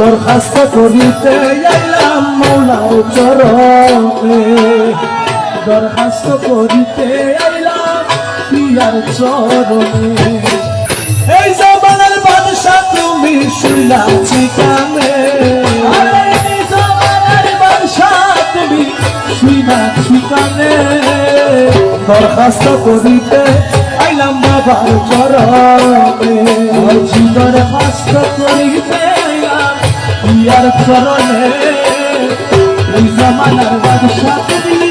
দরখাস্ত করিতে আইলাম মৌলার চরণে। দরখাস্ত করিতে আইলাম পিয়ার চরণে। এই জমানার বাদশা তুমি শুনাছি কানে এই জমানার বাদশা তুমি শুনাছি কানে দরখাস্ত করিতে আইলাম বাবার চরণে। দরখাস্ত করিতে ইয়ার চরণে এই জমানার বাদশা তুমি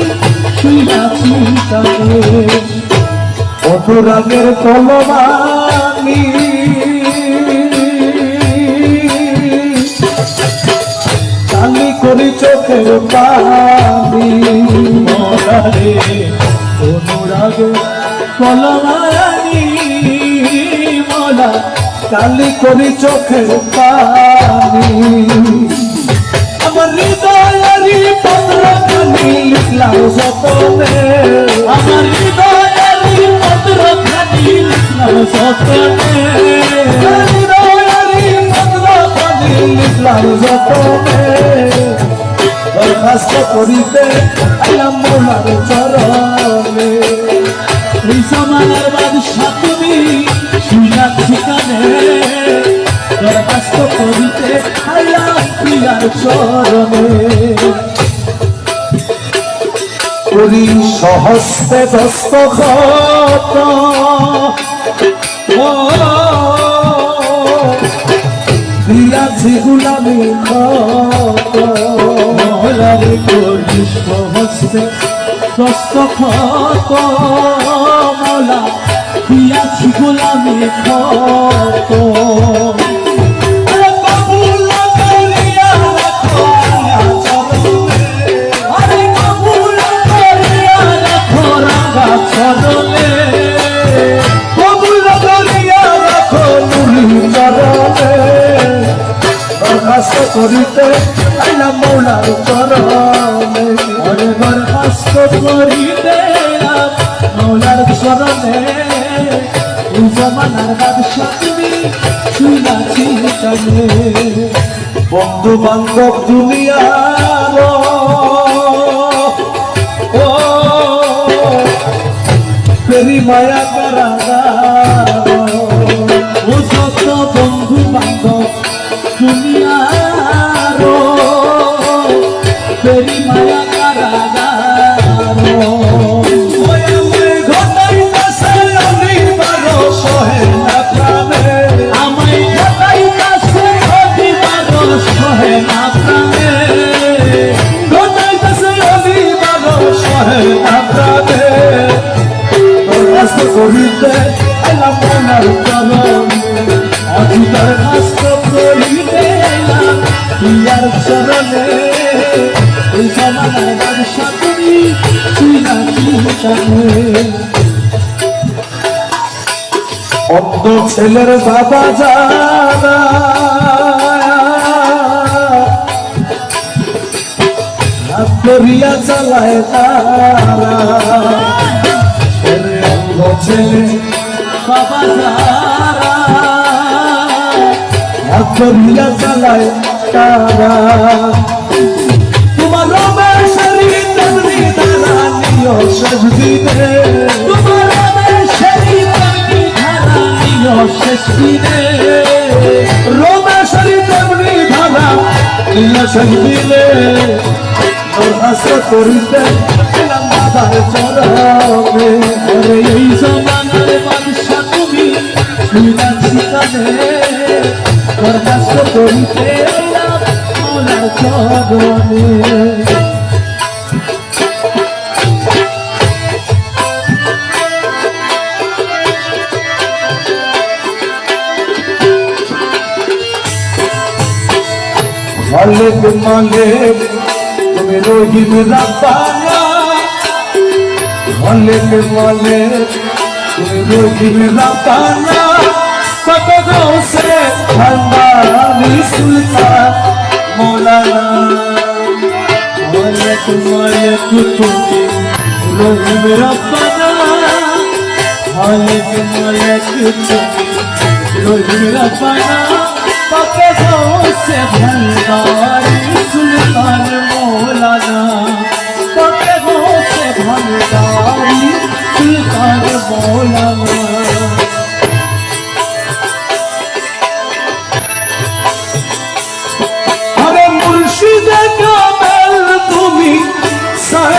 শুনাছি কানে অনুরাগের কলমানি কালি করি চোখের পানি। মরারে কলমানি মলা কালি করি চোখের পানি। আমার হৃদয়ারি পত্র খানি লিখলাম সপনে আমার হৃদয়ারি পত্র খানি লিখলাম সপনে হৃদয়ারি পত্র খানি লিখলাম সপনে দরখাস্ত করিতে আইলাম মোলার চরণে। এই সমানার বাদশা তুমি শুনাচ্ছি কানে দরখাস্ত করিতে আইলাম প্রিয়ার চরণে। করি সহস্তে দস্তখত মলা দিয়াছি গুলামি খত করিতে আইলাম মৌলার চরণে। ঘরে দরখাস্ত করিতে মৌলার চরণে। বন্ধু বান্ধব দুনিয়ার ছেলের বাবা জানা করিয়া চালায় তারা। ওরে ছেলে, বাবা যারা করিয়া চালায় তারা। তোমার রমেশেরই তেমনি ধারা নিয় শেষ দিনে তোমার শেষ দিনে রমেশেরই তেমনি ধারা নিয় শেষ দিনে দরখাস্ত করিতে ওরে এই জমানার বাদশা তুমি করিতে এলাম মালিক তুমি রহিম মালিক মালিক তুমি রহিম রাব্বানা। কত দোষে ভান্ডারি সুলতান মৌলানা। মালিক মালিক তুমি রহিম রাব্বানা। মালিক মালিক তুমি রহিম রাব্বানা। পাকে গৌসে ভান্ডারি সুলতান মৌলানা। পাকে গৌসে ভান্ডারি সুলতান মৌলানা। আরে মুর্শিদে কামেল তুমি সাহেবে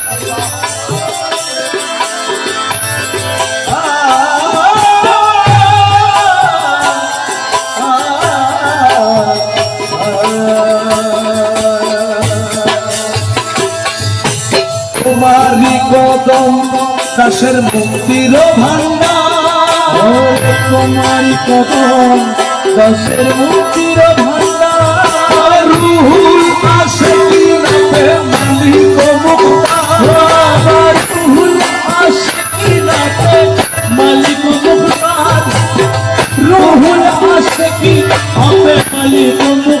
দাসের মুক্তির ভান্ডার তোমারি কদম দাসের মুক্তির ভান্ডার রুহুল আশিকিনাতে মালিক মুক্তার। রুহুল আশিকিনাতে মালিক মুক্তার। রুহুল আশিকি আপে মালিক মুক্তার।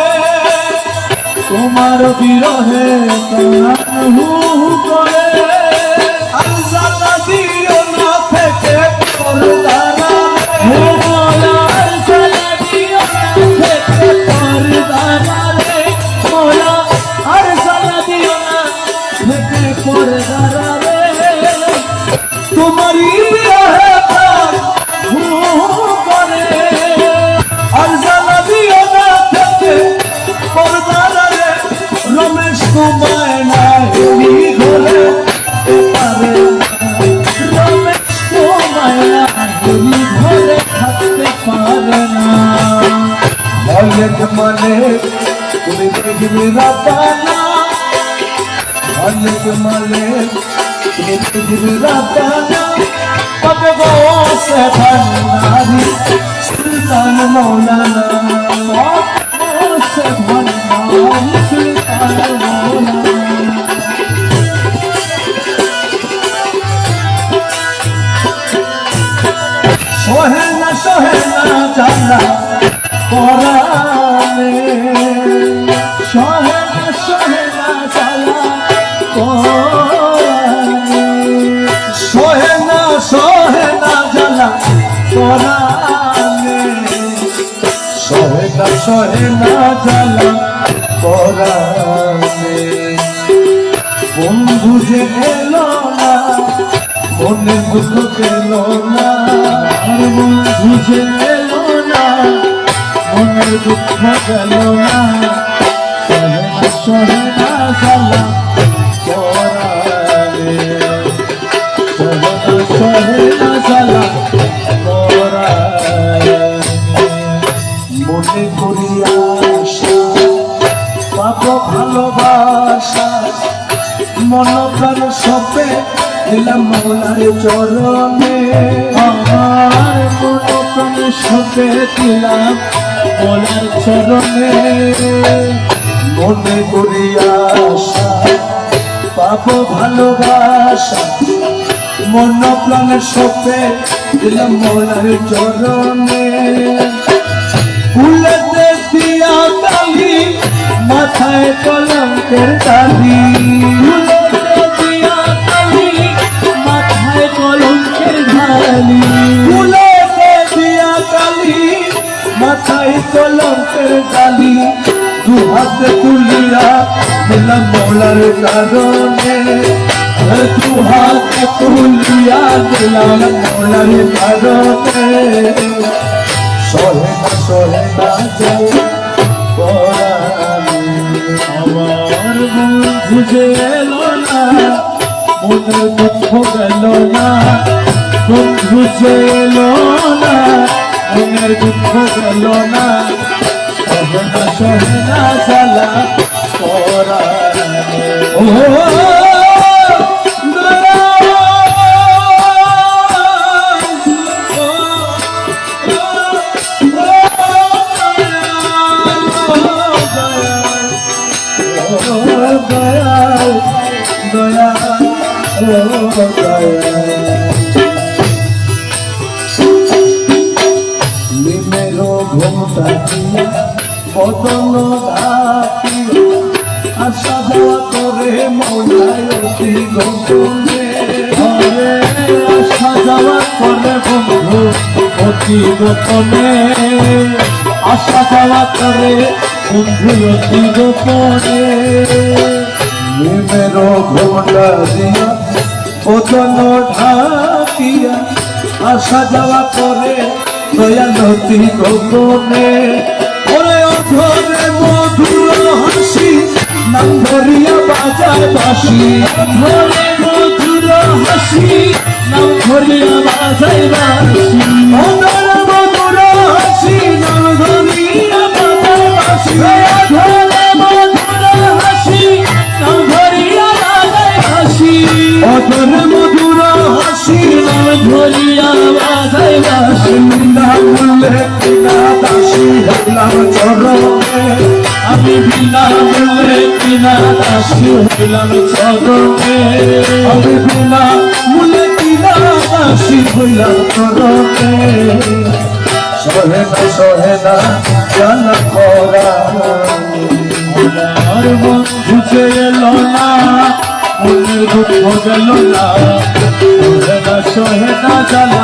তোমার বিরহে হু হু করে। আলজালা তুমি রাতানা মালিক মালিক তুমি তুমি রাতানা কবে সোহেনা সোহেনা জানা সোহে না জানা পরাণে। বন্ধু যে এলো না, মনে দুঃখ পেল না। আর বন্ধু যে এলো না, মনে দুঃখ পেল না। দিলাম মৌলার চরণে। আমার মন প্রাণ সপে দিলাম মৌলার চরণে। মনে করি আশা, পাব ভালোবাসা। মন প্রাণে সপে দিলাম মোলার চরণে। ফুলেতে দিয়া কালি, মাথায় কলঙ্কের দালি ঢালি ফুলেতে দিয়া কালি মাথায় কলঙ্কের ডালি দু হাতে তুলিয়া দিলাম মোলার কারণে দু হাতে তুলিয়া দিলাম মোলার কারণে সহে না সহে না। আমার বুঝে এলো না মনের দুঃখ গেল না মন বুঝে না মনের দুঃখ গেল না সহে না সহে না জ্বালা পরাণে। ও নিমেরো বদন ঢাকি আশা দেওয়া করে মৌলায় অতি গোপনে ঘরে আশা যাওয়া করে বন্ধু অতি গোপনে। আশা যাওয়া করে বন্ধু অতি গোপনে। নিমেরো ঘোমটা দিয়া বদন ঢাকিয়া আসা যাওয়া করে দয়া নদী গোপনে। ধরিয়া বাজায় বাসি। ধরে মধুর হাসি, নাম ধরিয়া বাজায় বাসি। অধরে মধুর হাসি, নাম ধরিয়া বাজায় বাসি। অধরে মধুর হাসি, নাম ধরিয়া বাজায় বাসি। অধরে নাম ধরিয়া বাজায় বাসি না বললে কিনা দাসী হলাম চরণে আমি বিনা বললে কিনা দাসী হইলাম চরণে আমি বিনা বললে কিনা দাসী হইলাম জানা করা আমার মন বুঝে এলো না মনের দুঃখ গেল না সহে না সহে না জ্বালা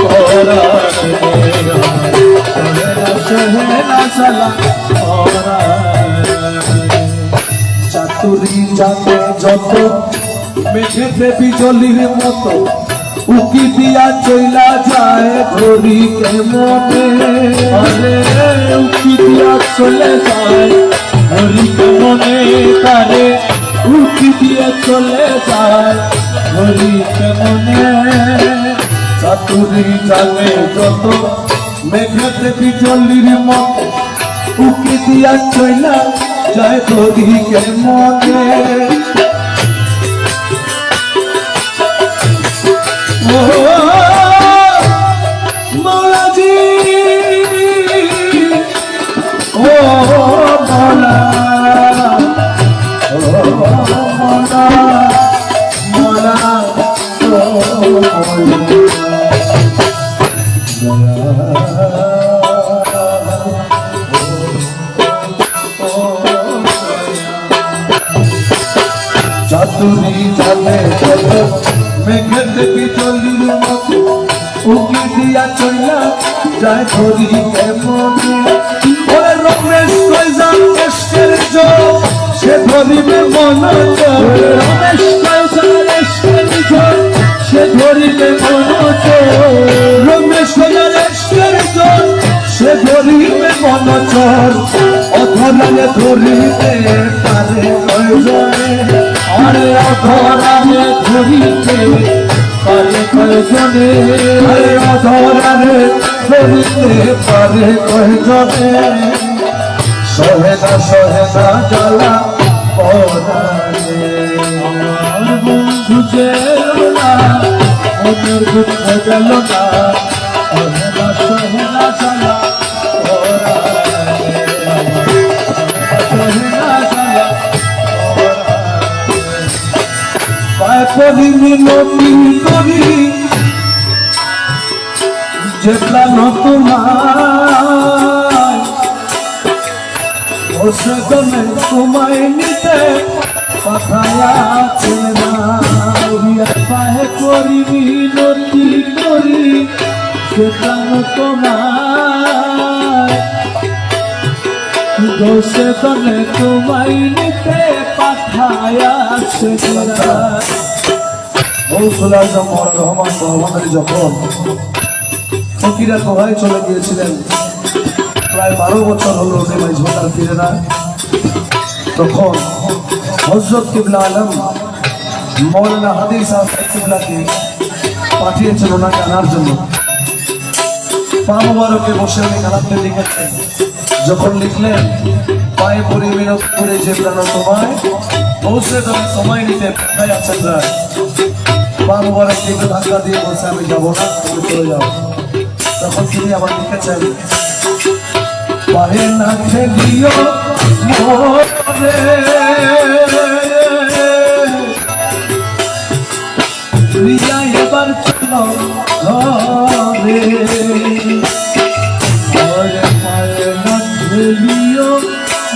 করা সহে না সহে না জ্বালা চাতুরি জানে যত মেঘেতে বিজলির মতো, উকি দিয়া চইলা যায় ধরি কেমনে? উকি দিয়া চলে যায় ধরি কেমনে তারে? উকি দিয়া চলে যায়। ধরি কেমনে চাতুরি জানে যত মেঘেতে বিজলির মতো উকি দিয়া চইলা যায় ধরি কেমনে ও মৌলাজি জানে চল মেঘের দেবী চলির মতো উকি দিয়া চইলা যায় ধরি কেমনে ওরে রমেশ কইজা এসকের জো সে ধরিবে মন রমেশ কইজা এসকের জো সে ধরিবে মন রমেশ এসকের চোর অধরালে ধরিবে পারে কয়জনে আরে অধরালে ধরিবে পারে কয়জনে? আরে অধরালে ধরিতে পারে কয়জনে? সহে না সহে না জ্বালা আমার বন্ধু যে করি মিনতি করি যে প্রাণ তোমার ও সেজনে তোমায় নিতে কথায় আছে না। পাহে করি মিনতি করি যে প্রাণ তোমার তোমায় না মৌসুল আজম রহমান মোহাম্মদ যখন ফকিরা কোহায় চলে গিয়েছিলেন, প্রায় বারো বছর হলো উনি মাইজভান্ডার ফিরে না, তখন হজরত কিবলা আলম মৌলানা হাদির সাহেব কিবলাকে পাঠিয়েছেন ওনাকে আনার জন্য। পা মুবারকে বসে উনি কালামকে লিখেছেন, যখন লিখলেন, পায়ে পরি মিনত করে যে প্রাণ তোমায়, পৌঁছে তুমি সময় নিতে কোথায় আছেন রায় পা মুবারক দিকে ধাক্কা দিয়ে বলছে, আমি যাব না, তুমি চলে যাও। তখন তিনি আবার লিখেছেন পারে না খেলিও প্রিয়া এবার চলো না খেলিও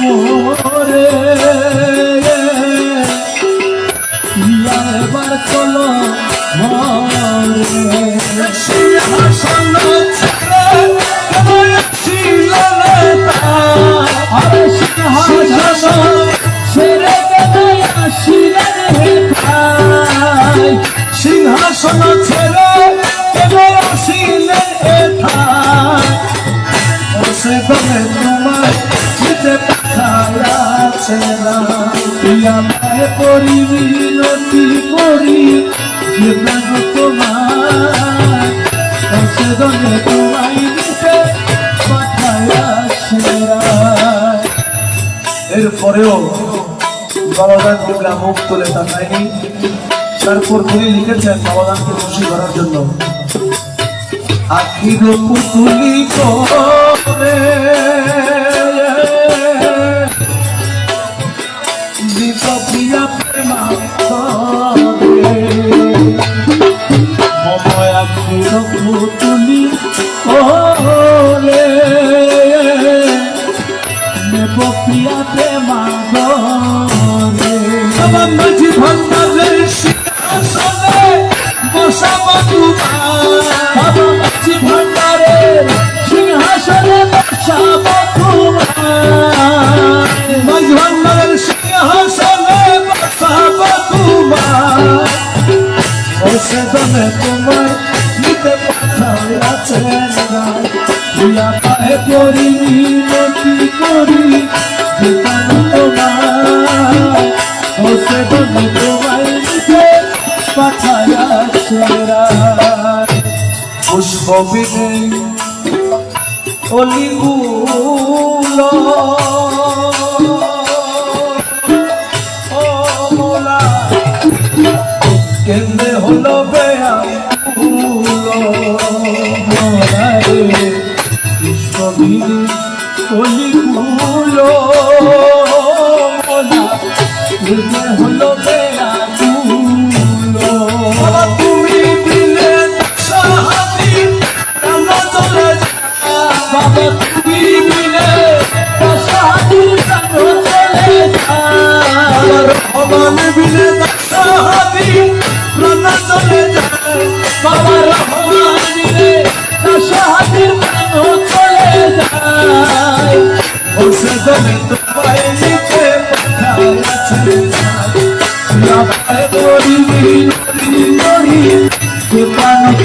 মোরে এবার চলো সিংহাসন আরে সিংহাসন ছেড়ে কেবল আসিলেন এথায় বসে পাঠাইয়াছে না মায়ে করি মিনতি করি, যে তোমার। দলে তোমায় নিতে পাঠায়া সেরা এরপরেও বাবাদান কিবলা মুখ তুলে তাকায়নি। তারপর তিনি লিখেছেন বাবাদানকে খুশি করার জন্য। আখির পুতুলি করে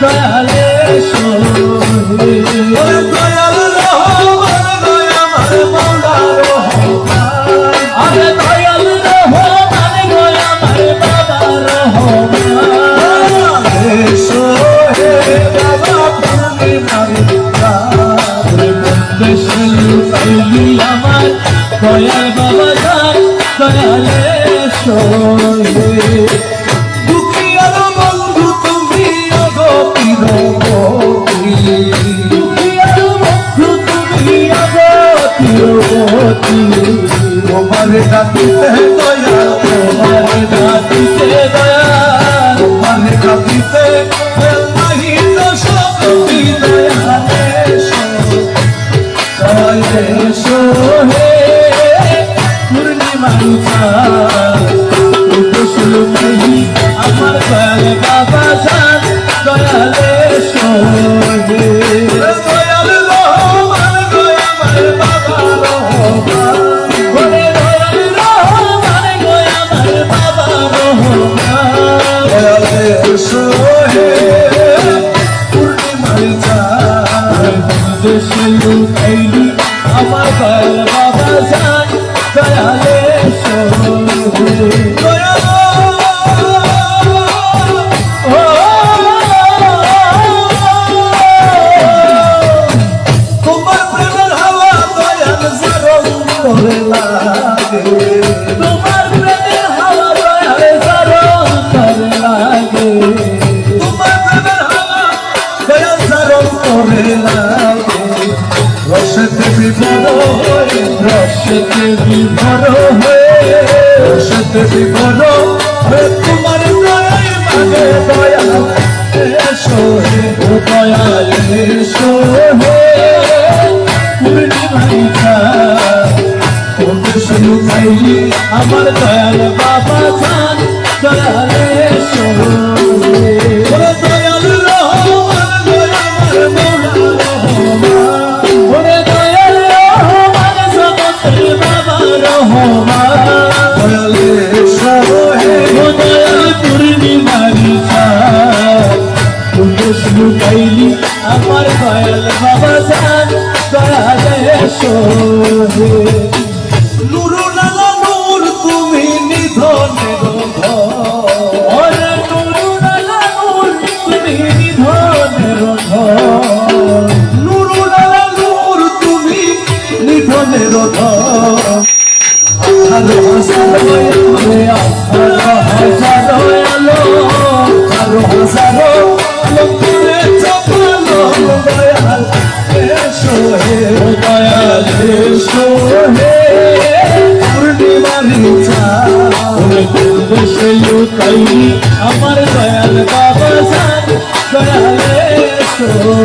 দয়ালে দয়াল দয়াল বাবা দয়াল তোমার কাঁদিতে দয়া তোমার কাঁদিতে রসতে বিভোর হয়ে রসতে বিভোর হয়ে রসতে বিভোর হয়ে তোমার দয়ায় মাগে দয়া এসো হে এসো শুরু খাইলি আমার দয়াল বাবা খান, দয়ালে দয়াল শুরু খাইলি আমার দয়াল বাবা খান দয়ালে সোহে নুরু নালা নূর, তুমি নিধনের ঘর। নুরু নালা নূর, তুমি নিধনের ঘর। নুরু নালা নূর, তুমি নিধনের ঘর। ভালোবাসা আমার দয়াল বাবা সাহেব দয়ালেশ্বর।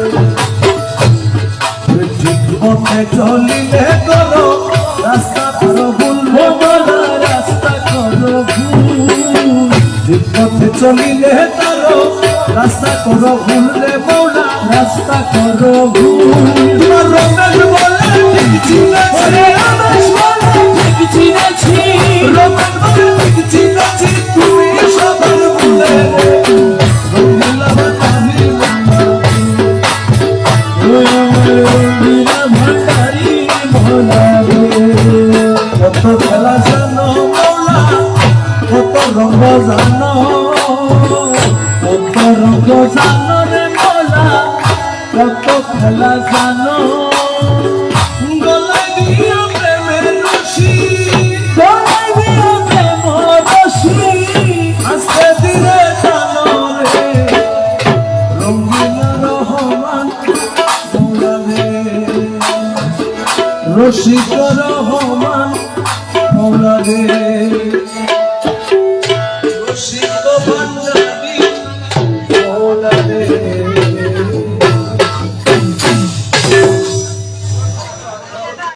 পথে চলিলে করো রাস্তা আরও ভুলবে মৌলা রাস্তা করো পথে চলিলে করো রাস্তা করো ভুললে মৌলা রাস্তা করো ভুল রমেশ বলে চিনেছি। ওরে রমেশ বলে ঠিক চিনেছি রমেশ বলে